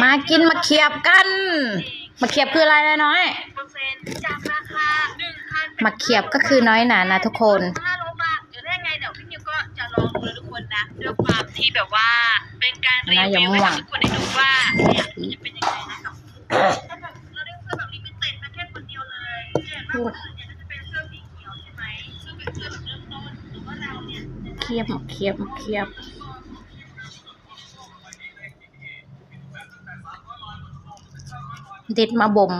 มากินมาเขียบกัน มาเขียบคืออะไรนะน้อยเปอร์เซ็นต์จากราคาหนึ่งพันมาเขียบก็คือน้อยหนานะทุกคน ห้าร้อยบาทเดี๋ยวได้ไงเดี๋ยวพี่นิวก็จะลองดูทุกคนนะด้วยความที่แบบว่าเป็นการรีนะอย่าวิวม่วให้งทุกคนได้ดูว่าเนี่ยจะเป็นยังไงนะครับถ้าแบบเราได้เสื้อแบบลิมิเต็ดมาแค่คนเดียวเลยเนี่ยมากกว่าอื่นเนี่ยก็จะเป็นเสื้อสีเขียวใช่ไหมซึ่งเป็นเสื้อแบบเริ่มต้นหรือว่าเราเนี่ยจะได้เขียบมาเขียบมาเขียบ เด็ดมาบ่ม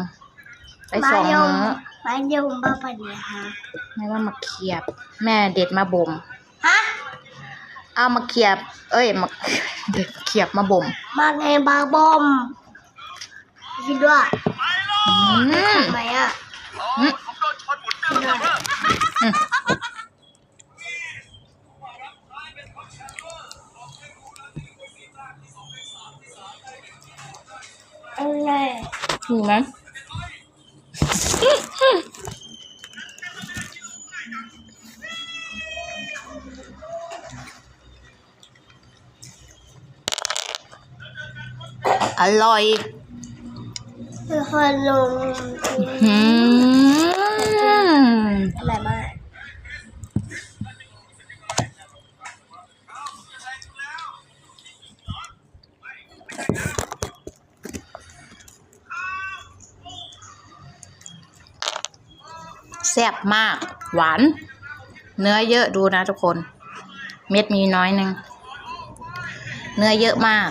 ไปสองมื้อมายมบ้าปัญญาไม่ว่ามาเขียบ แม่เด็ดมาบ่มฮะเอามาเขียบ เอ้ยมาเด็ดเขียบมาบ่มมาในบาบอมคิดว่าอืมทำไมอะอืม อืมอะไรถูกไหมอร่อยคือคนลงอืมอะไรมาก แซ่บมาก หวาน เนื้อเยอะดูนะทุกคน เม็ดมีน้อยหนึง เนื้อเยอะมาก